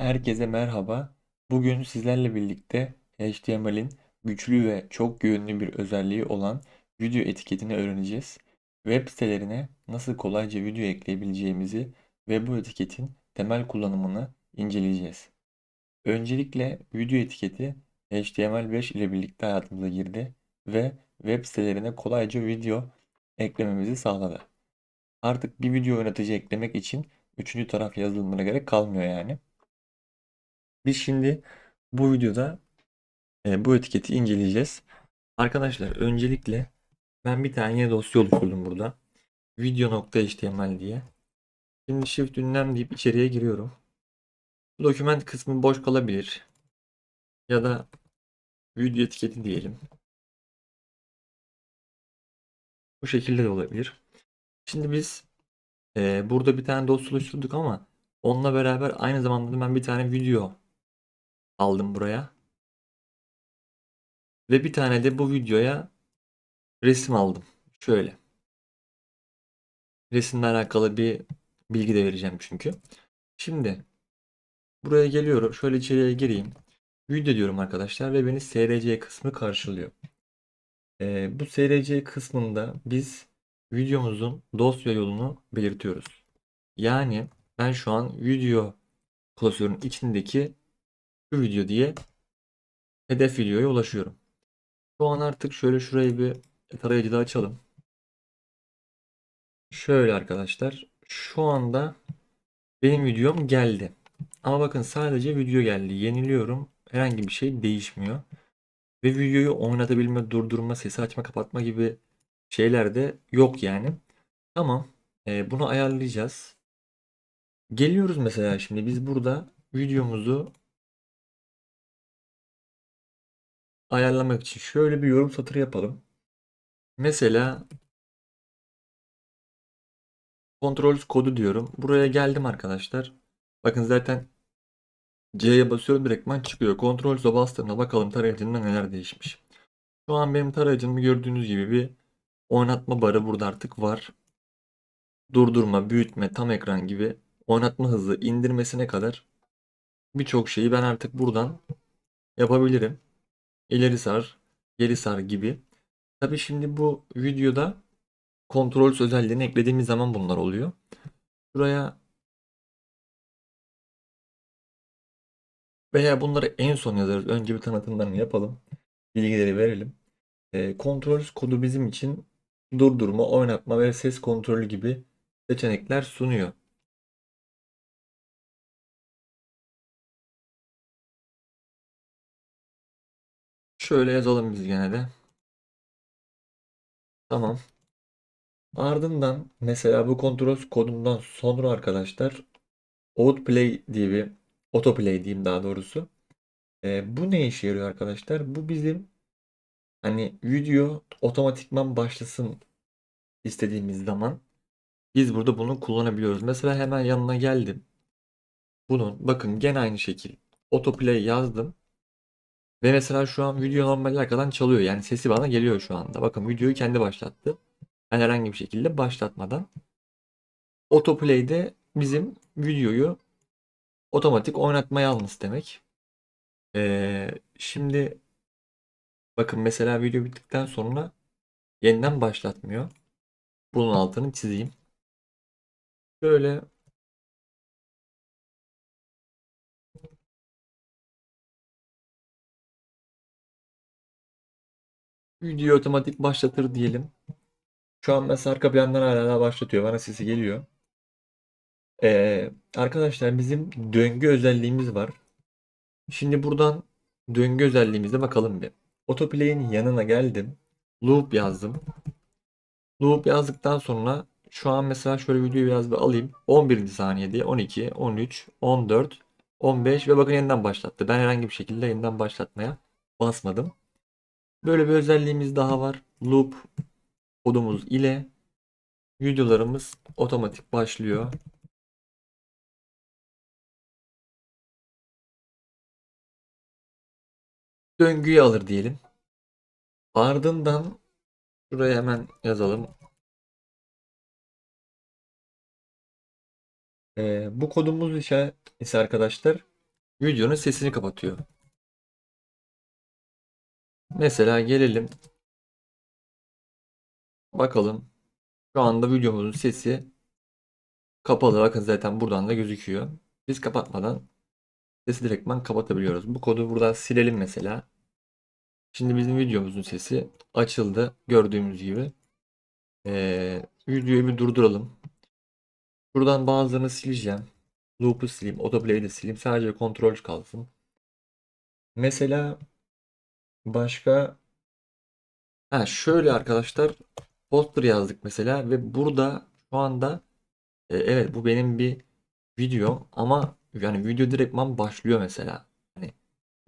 Herkese merhaba. Bugün sizlerle birlikte HTML'in güçlü ve çok yönlü bir özelliği olan video etiketini öğreneceğiz. Web sitelerine nasıl kolayca video ekleyebileceğimizi ve bu etiketin temel kullanımını inceleyeceğiz. Öncelikle video etiketi HTML5 ile birlikte hayatımıza girdi ve web sitelerine kolayca video eklememizi sağladı. Artık bir video yönetici eklemek için üçüncü taraf yazılımına gerek kalmıyor yani. Biz şimdi bu videoda e, bu etiketi inceleyeceğiz. Arkadaşlar öncelikle ben bir tane yeni dosya oluşturdum burada. Video.html diye. Şimdi shift ünlem deyip içeriye giriyorum. Doküment kısmı boş kalabilir. Ya da video etiketi diyelim. Bu şekilde de olabilir. Şimdi biz e, burada bir tane dosya oluşturduk ama onunla beraber aynı zamanda ben bir tane video aldım buraya. Ve bir tane de bu videoya resim aldım. Şöyle. Resimle alakalı bir bilgi de vereceğim çünkü. Şimdi buraya geliyorum. Şöyle içeriye gireyim. Video diyorum arkadaşlar ve beni SRC kısmı karşılıyor. Ee, bu SRC kısmında biz videomuzun dosya yolunu belirtiyoruz. Yani ben şu an video klasörün içindeki şu video diye hedef videoya ulaşıyorum. Şu an artık şöyle şurayı bir tarayıcıda açalım. Şöyle arkadaşlar. Şu anda benim videom geldi. Ama bakın sadece video geldi. Yeniliyorum. Herhangi bir şey değişmiyor. Ve videoyu oynatabilme, durdurma, sesi açma, kapatma gibi şeyler de yok yani. Tamam. Ee, bunu ayarlayacağız. Geliyoruz mesela şimdi biz burada videomuzu ayarlamak için şöyle bir yorum satırı yapalım. Mesela kontrol kodu diyorum. Buraya geldim arkadaşlar. Bakın zaten C'ye basıyorum direktman çıkıyor. Kontrol bastığımda bakalım tarayıcında neler değişmiş. Şu an benim tarayıcımı gördüğünüz gibi bir oynatma barı burada artık var. Durdurma, büyütme, tam ekran gibi oynatma hızı indirmesine kadar birçok şeyi ben artık buradan yapabilirim ileri sar, geri sar gibi. Tabi şimdi bu videoda kontrol özelliğini eklediğimiz zaman bunlar oluyor. Buraya veya bunları en son yazarız. Önce bir tanıtımlarını yapalım. Bilgileri verelim. E, kontrol kodu bizim için durdurma, oynatma ve ses kontrolü gibi seçenekler sunuyor. Şöyle yazalım biz gene de. Tamam. Ardından mesela bu kontrol kodundan sonra arkadaşlar outplay diye bir autoplay diyeyim daha doğrusu. E, bu ne işe yarıyor arkadaşlar? Bu bizim hani video otomatikman başlasın istediğimiz zaman biz burada bunu kullanabiliyoruz. Mesela hemen yanına geldim. Bunun bakın gene aynı şekil autoplay yazdım. Ve mesela şu an video normal arkadan çalıyor. Yani sesi bana geliyor şu anda. Bakın videoyu kendi başlattı. Ben herhangi bir şekilde başlatmadan. Autoplay'de bizim videoyu otomatik oynatmaya alması demek. Ee, şimdi bakın mesela video bittikten sonra yeniden başlatmıyor. Bunun altını çizeyim. Şöyle video otomatik başlatır diyelim. Şu an mesela arka plandan hala başlatıyor. Bana sesi geliyor. Ee, arkadaşlar bizim döngü özelliğimiz var. Şimdi buradan döngü özelliğimize bakalım bir. Autoplay'in yanına geldim. Loop yazdım. Loop yazdıktan sonra şu an mesela şöyle videoyu biraz bir alayım. 11. saniye diye 12, 13, 14, 15 ve bakın yeniden başlattı. Ben herhangi bir şekilde yeniden başlatmaya basmadım. Böyle bir özelliğimiz daha var. Loop kodumuz ile videolarımız otomatik başlıyor. Döngüyü alır diyelim. Ardından şuraya hemen yazalım. Ee, bu kodumuz ise, arkadaşlar videonun sesini kapatıyor. Mesela gelelim. Bakalım. Şu anda videomuzun sesi kapalı. Bakın zaten buradan da gözüküyor. Biz kapatmadan sesi direktman kapatabiliyoruz. Bu kodu buradan silelim mesela. Şimdi bizim videomuzun sesi açıldı. Gördüğümüz gibi. Ee, videoyu bir durduralım. Buradan bazılarını sileceğim. Loop'u sileyim. Autoplay'i de sileyim. Sadece kontrol kalsın. Mesela başka ha şöyle arkadaşlar poster yazdık mesela ve burada şu anda e, evet bu benim bir videom ama yani video direktman başlıyor mesela. Hani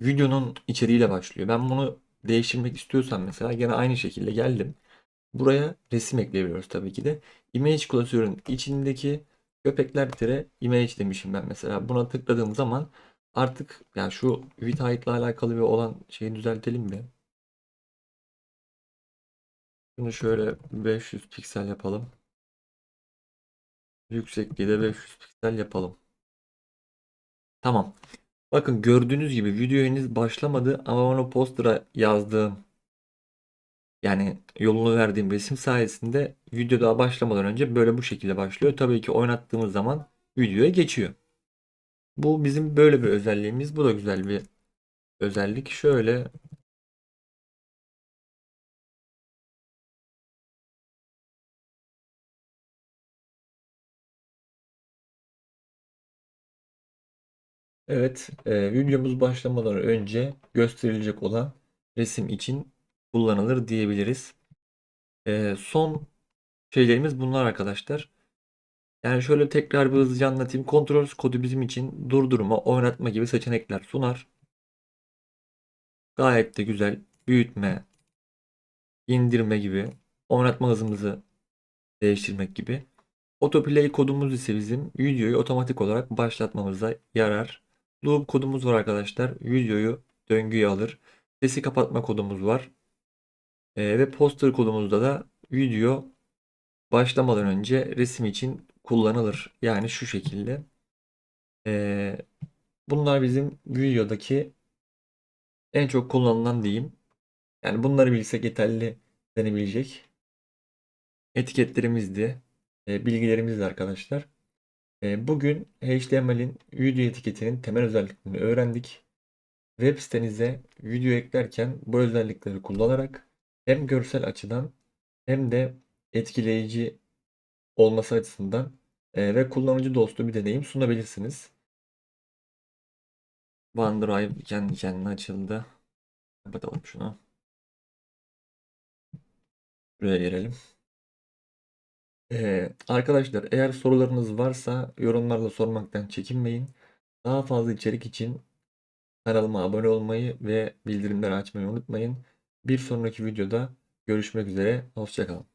videonun içeriğiyle başlıyor. Ben bunu değiştirmek istiyorsam mesela gene aynı şekilde geldim. Buraya resim ekleyebiliyoruz tabii ki de. Image klasörün içindeki köpekler tire image demişim ben mesela. Buna tıkladığım zaman artık yani şu ile alakalı bir olan şeyi düzeltelim mi? Bunu şöyle 500 piksel yapalım. Yüksekliği de 500 piksel yapalım. Tamam. Bakın gördüğünüz gibi video henüz başlamadı ama onu poster'a yazdığım yani yolunu verdiğim resim sayesinde video daha başlamadan önce böyle bu şekilde başlıyor. Tabii ki oynattığımız zaman videoya geçiyor. Bu bizim böyle bir özelliğimiz. Bu da güzel bir özellik. Şöyle Evet, e, videomuz başlamadan önce gösterilecek olan resim için kullanılır diyebiliriz. E, son şeylerimiz bunlar arkadaşlar. Yani şöyle tekrar bir hızlıca anlatayım. Kontrol kodu bizim için durdurma, oynatma gibi seçenekler sunar. Gayet de güzel. Büyütme, indirme gibi, oynatma hızımızı değiştirmek gibi. Autoplay kodumuz ise bizim videoyu otomatik olarak başlatmamıza yarar. Loop kodumuz var arkadaşlar. Videoyu döngüye alır. Sesi kapatma kodumuz var. Ee, ve poster kodumuzda da video başlamadan önce resim için kullanılır. Yani şu şekilde. Ee, bunlar bizim videodaki en çok kullanılan diyeyim. Yani bunları bilsek yeterli denebilecek. Etiketlerimizdi. E, bilgilerimizdi arkadaşlar. E, bugün HTML'in video etiketinin temel özelliklerini öğrendik. Web sitenize video eklerken bu özellikleri kullanarak hem görsel açıdan hem de etkileyici olması açısından ve kullanıcı dostu bir deneyim sunabilirsiniz. OneDrive kendi kendine açıldı. Kapatalım şunu. Buraya gelelim. Ee, arkadaşlar eğer sorularınız varsa yorumlarla sormaktan çekinmeyin. Daha fazla içerik için kanalıma abone olmayı ve bildirimleri açmayı unutmayın. Bir sonraki videoda görüşmek üzere. Hoşçakalın.